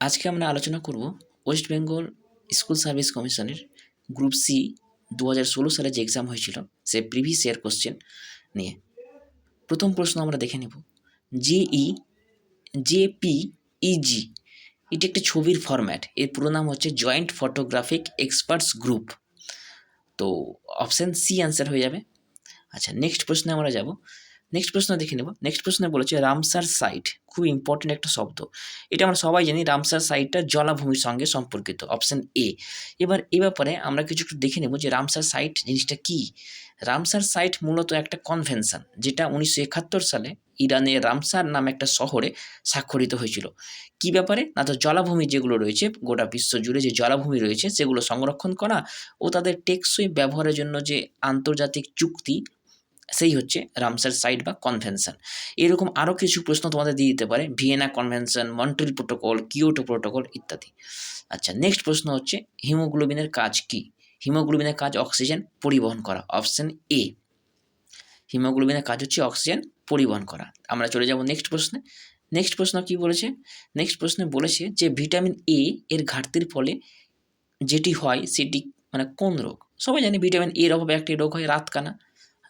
আজকে আমরা আলোচনা করব ওয়েস্ট বেঙ্গল স্কুল সার্ভিস কমিশনের গ্রুপ সি দু হাজার ষোলো সালে যে এক্সাম হয়েছিল, সে প্রিভিয়াস ইয়ার কোশ্চেন নিয়ে। প্রথম প্রশ্ন আমরা দেখে নেব। জেই জেপিইজি এটি একটি ছবির ফরম্যাট এর পুরো নাম হচ্ছে জয়েন্ট ফটোগ্রাফিক এক্সপার্টস গ্রুপ তো অপশান সি অ্যান্সার হয়ে যাবে। আচ্ছা নেক্সট প্রশ্নে আমরা যাব। নেক্সট প্রশ্ন দেখে নেব। নেক্সট প্রশ্নে বলেছে, রামসার সাইট খুব ইম্পর্টেন্ট একটা শব্দ। এটা আমরা সবাই জানি, রামসার সাইটটা জলাভূমির সঙ্গে সম্পর্কিত অপশান এ এবার এ ব্যাপারে আমরা কিছু একটু দেখে নেব যে রামসার সাইট জিনিসটা কি। রামসার সাইট মূলত একটা কনভেনশন যেটা উনিশশো একাত্তর সালে ইরানের রামসার নামে একটা শহরে স্বাক্ষরিত হয়েছিল। কি ব্যাপারে? না তো জলাভূমি যেগুলো রয়েছে, গোটা বিশ্ব জুড়ে যে জলাভূমি রয়েছে, সেগুলো সংরক্ষণ করা ও তাদের টেকসই ব্যবহারের জন্য যে আন্তর্জাতিক চুক্তি সেই হচ্ছে রামসার সাইট বা কনভেনশন এরকম আরও কিছু প্রশ্ন তোমাদের দিয়ে দিতে পারে। Vienna convention Montreal protocol Kyoto protocol ইত্যাদি। আচ্ছা নেক্সট প্রশ্ন হচ্ছে হিমোগ্লোবিনের কাজ কি? হিমোগ্লোবিনের কাজ অক্সিজেন পরিবহন করা অপশন এ হিমোগ্লোবিনের কাজ হচ্ছে অক্সিজেন পরিবহন করা। আমরা চলে যাব নেক্সট প্রশ্নে। নেক্সট প্রশ্ন কি বলেছে? নেক্সট প্রশ্নে বলেছে যে ভিটামিন এ এর ঘাটতির ফলে যেটি হয়, সেটি মানে কোন রোগ? সবাই জানি ভিটামিন এর অভাবে একটি রোগ হয় রাতকানা।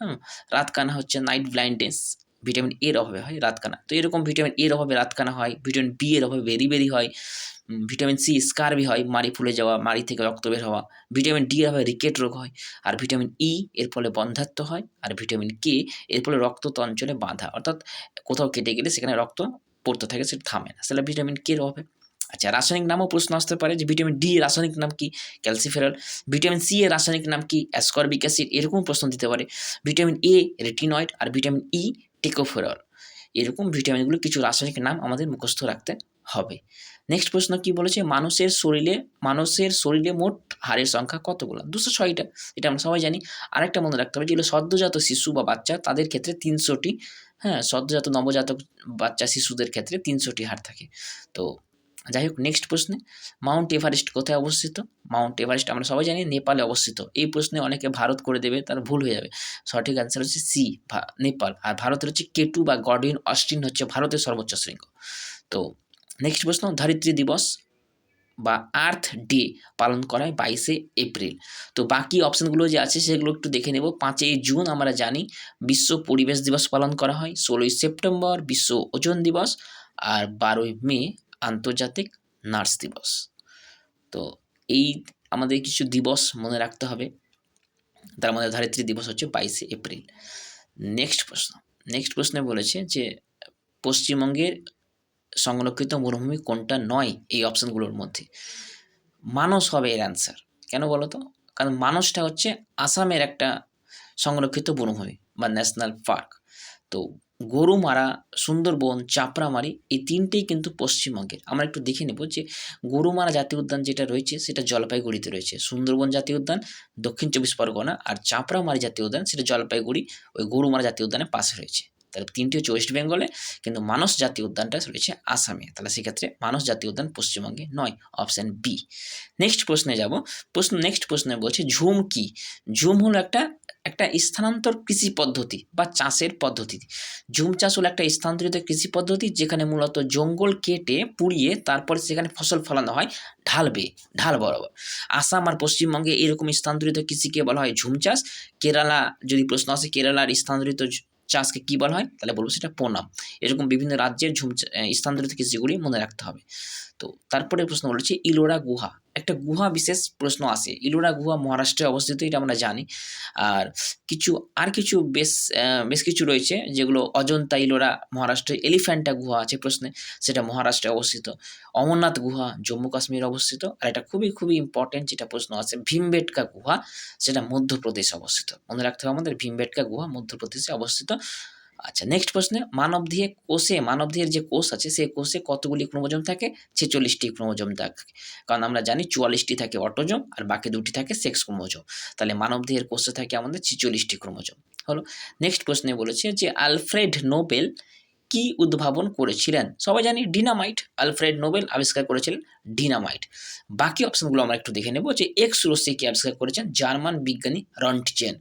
হ্যাঁ রাতকানা হচ্ছে নাইট ব্লাইন্ডনেস ভিটামিন এর অভাবে হয় রাতকানা। তো এরকম ভিটামিন এর অভাবে রাতকানা হয় ভিটামিন বি এর অভাবে বেরি বেরি হয় ভিটামিন সি স্কারবি হয়, মাড়ি ফুলে যাওয়া, মাড়ি থেকে রক্ত বের হওয়া। ভিটামিন ডি এর অভাবে রিকেট রোগ হয়, আর ভিটামিন ই এর ফলে বন্ধ্যাত্ব হয়, আর ভিটামিন কে এর ফলে রক্ত তঞ্চলে বাঁধা। অর্থাৎ কোথাও কেটে গেলে সেখানে রক্ত পড়তে থাকে সেটা থামে না। সেটা ভিটামিন কে এর অভাবে আচ্ছা রাসায়নিক নামও প্রশ্ন আসতে পারে যে ভিটামিন ডি রাসায়নিক নাম কি? ক্যালসিফেরল ভিটামিন সি এর রাসায়নিক নাম কি? অ্যাসকর্বিক অ্যাসিড এরকম প্রশ্ন দিতে পারে। ভিটামিন এ রেটিনয়েড আর ভিটামিন ই টেকোফেরল এরকম ভিটামিনগুলো কিছু রাসায়নিক নাম আমাদের মুখস্থ রাখতে হবে। নেক্সট প্রশ্ন কি বলেছে? মানুষের শরীরে মানুষের শরীরে মোট হাড়ের সংখ্যা কতগুলো? দুশো ছয়টা, এটা আমরা সবাই জানি। আরেকটা মনে রাখতে হবে যেগুলো সদ্যজাত শিশু বা বাচ্চা, তাদের ক্ষেত্রে তিনশোটি হ্যাঁ সদ্যজাত নবজাতক বাচ্চা শিশুদের ক্ষেত্রে তিনশোটি হাড় থাকে। তো যাই হোক নেক্সট প্রশ্নে মাউন্ট এভারেস্ট কোথায় অবস্থিত? মাউন্ট এভারেস্ট আমরা সবাই জানি নেপালে অবস্থিত। এই প্রশ্নে অনেকে ভারত করে দেবে, তার ভুল হয়ে যাবে। সঠিক অ্যান্সার হচ্ছে সি নেপাল। আর ভারতের হচ্ছে কেটু বা গডউইন অস্টিন হচ্ছে ভারতের সর্বোচ্চ শৃঙ্গ। তো নেক্সট প্রশ্ন, ধরিত্রী দিবস বা আর্থ ডে পালন করা হয় বাইশে এপ্রিল। তো, বাকি অপশানগুলো যে আছে, সেগুলো একটু দেখে নেব। পাঁচই জুন আমরা জানি বিশ্ব পরিবেশ দিবস পালন করা হয়। ষোলোই সেপ্টেম্বর বিশ্ব ওজন দিবস। আর বারোই মে আন্তর্জাতিক নার্স দিবস। তো এই আমাদের কিছু দিবস মনে রাখতে হবে। তার মধ্যে ধরিত্রী দিবস হচ্ছে বাইশে এপ্রিল। নেক্সট প্রশ্ন। নেক্সট প্রশ্নে বলেছে যে, পশ্চিমবঙ্গের সংরক্ষিত মরুভূমি কোনটা নয় এই অপশানগুলোর মধ্যে? মানস হবে এর অ্যান্সার কেন বলো তো? কারণ মানসটা হচ্ছে আসামের একটা সংরক্ষিত বনভূমি বা ন্যাশনাল পার্ক তো গরুমারা সুন্দরবন, চাপড়ামারি এই তিনটেই কিন্তু পশ্চিমবঙ্গের। আমরা একটু দেখে নেব যে গরুমারা জাতীয় উদ্যান যেটা রয়েছে সেটা জলপাইগুড়িতে রয়েছে। সুন্দরবন জাতীয় উদ্যান, দক্ষিণ চব্বিশ পরগনা আর চাপড়ামারি জাতীয় উদ্যান সেটা জলপাইগুড়ি ওই গরুমারা জাতীয় উদ্যানের পাশে রয়েছে। তাহলে তিনটি হচ্ছে ওয়েস্ট বেঙ্গলে, কিন্তু মানস জাতীয় উদ্যানটা রয়েছে আসামে। তাহলে সেক্ষেত্রে মানস জাতীয় উদ্যান পশ্চিমবঙ্গে নয় অপশান বি নেক্সট প্রশ্নে যাব। প্রশ্ন নেক্সট প্রশ্নে বলছে ঝুম কি? ঝুম হলো একটা একটা স্থানান্তর কৃষি পদ্ধতি বা চাষের পদ্ধতি। ঝুম চাষ হলো একটা স্থানান্তরিত কৃষি পদ্ধতি যেখানে মূলত জঙ্গল কেটে, পুড়িয়ে তারপরে সেখানে ফসল ফলানো হয় ঢাল বেয়ে ঢাল বরাবর। আসাম আর পশ্চিমবঙ্গে এরকম স্থানান্তরিত কৃষিকে বলা হয় ঝুম চাষ। কেরালা, যদি প্রশ্ন আসে, কেরালার স্থানান্তরিত চাষকে কী বলা হয়? তাহলে বলব সেটা পোনাম এরকম বিভিন্ন রাজ্যের ঝুম স্থানান্তরিত কৃষিগুলি মনে রাখতে হবে। তো তারপরে প্রশ্ন বলেছে ইলোরা গুহা। একটা গুহা বিশেষ প্রশ্ন আসে। ইলোরা গুহা মহারাষ্ট্রে অবস্থিত, এটা আমরা জানি। আর কিছু আর কিছু বেশ বেশ কিছু রয়েছে, যেগুলো অজন্তা ইলোরা মহারাষ্ট্রে এলিফ্যান্টা গুহা আছে প্রশ্নে, সেটা মহারাষ্ট্রে অবস্থিত। অমরনাথ গুহা জম্মু কাশ্মীরে অবস্থিত, আর এটা খুবই খুবই ইম্পর্টেন্ট যেটা প্রশ্ন আছে ভীমবেটকা গুহা, সেটা মধ্যপ্রদেশে অবস্থিত। মনে রাখতে হবে আমাদের ভীমবেটকা গুহা মধ্যপ্রদেশে অবস্থিত। আচ্ছা নেক্সট প্রশ্নে মানবদেহে কোষে মানবদেহের যে কোষ আছে, সেই কোষে কতগুলি ক্রোমোজোম থাকে? ছেচল্লিশটি ক্রোমোজোম থাকে। কারণ আমরা জানি চুয়াল্লিশটি থাকে অটোজোম আর বাকি দুটি থাকে সেক্স ক্রোমোজোম। তাহলে মানব মানবদেহের কোষে থাকে আমাদের ছেচল্লিশটি ক্রোমোজোম। হলো নেক্সট প্রশ্নে বলেছে যে আলফ্রেড নোবেল কি উদ্ভাবন করেছিলেন? সবাই জানি ডিনামাইট, আলফ্রেড নোবেল আবিষ্কার করেছিলেন ডিনামাইট। বাকি অপশনগুলো আমরা একটু দেখে নেব যে এক্স রশ্মি কি আবিষ্কার করেছেন? জার্মান বিজ্ঞানী রন্টিজেন।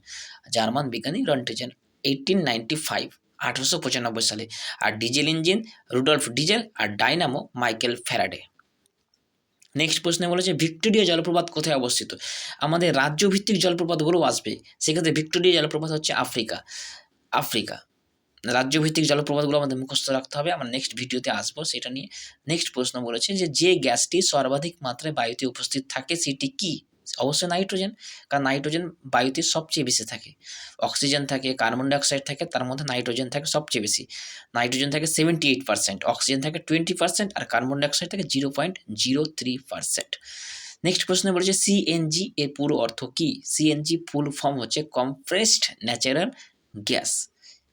জার্মান বিজ্ঞানী রন্টিজেন এইটিন নাইনটি ফাইভ আঠারোশো পঁচানব্বই সালে। আর ডিজেল ইঞ্জিন, রুডলফ ডিজেল আর ডাইনামো মাইকেল ফ্যারাডে। নেক্সট প্রশ্নে বলেছে, ভিক্টোরিয়া জলপ্রপাত কোথায় অবস্থিত? আমাদের রাজ্যভিত্তিক জলপ্রপাতগুলো আসবে। সেক্ষেত্রে ভিক্টোরিয়া জলপ্রপাত হচ্ছে আফ্রিকা। আফ্রিকা। রাজ্যভিত্তিক জলপ্রপাতগুলো আমাদের মুখস্থ রাখতে হবে। আমরা নেক্সট ভিডিওতে আসব সেটা নিয়ে। নেক্সট প্রশ্ন বলেছে যে যে গ্যাসটি সর্বাধিক মাত্রায় বায়ুতে উপস্থিত থাকে, সেটি কি? অবশ্যই নাইট্রোজেন, কারণ নাইট্রোজেন বায়ুতে সবচেয়ে বেশি থাকে। অক্সিজেন থাকে, কার্বন ডাইঅক্সাইড থাকে, তার মধ্যে নাইট্রোজেন থাকে সবচেয়ে বেশি। নাইট্রোজেন থাকে সেভেন্টি এইট পার্সেন্ট অক্সিজেন থাকে টোয়েন্টি পার্সেন্ট আর কার্বন ডাইঅক্সাইড থাকে zero point zero three percent next প্রশ্নে বলেছে সিএনজি এর পুরো অর্থ কি? সিএনজি ফুল ফর্ম হচ্ছে compressed natural gas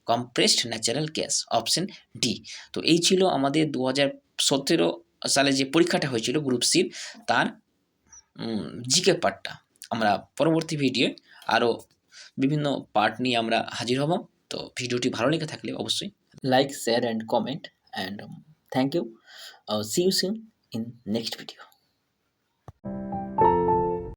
compressed natural gas option D তো এই ছিল আমাদের দু হাজার সতেরো সালে যে পরীক্ষাটা হয়েছিল গ্রুপ সির তার জিকে পার্টটা। আমরা পরবর্তী ভিডিওয়ে আরও বিভিন্ন পার্ট নিয়ে আমরা হাজির হব। তো ভিডিওটি ভালো লেগে থাকলে অবশ্যই like, share and comment and thank you. See you soon in next video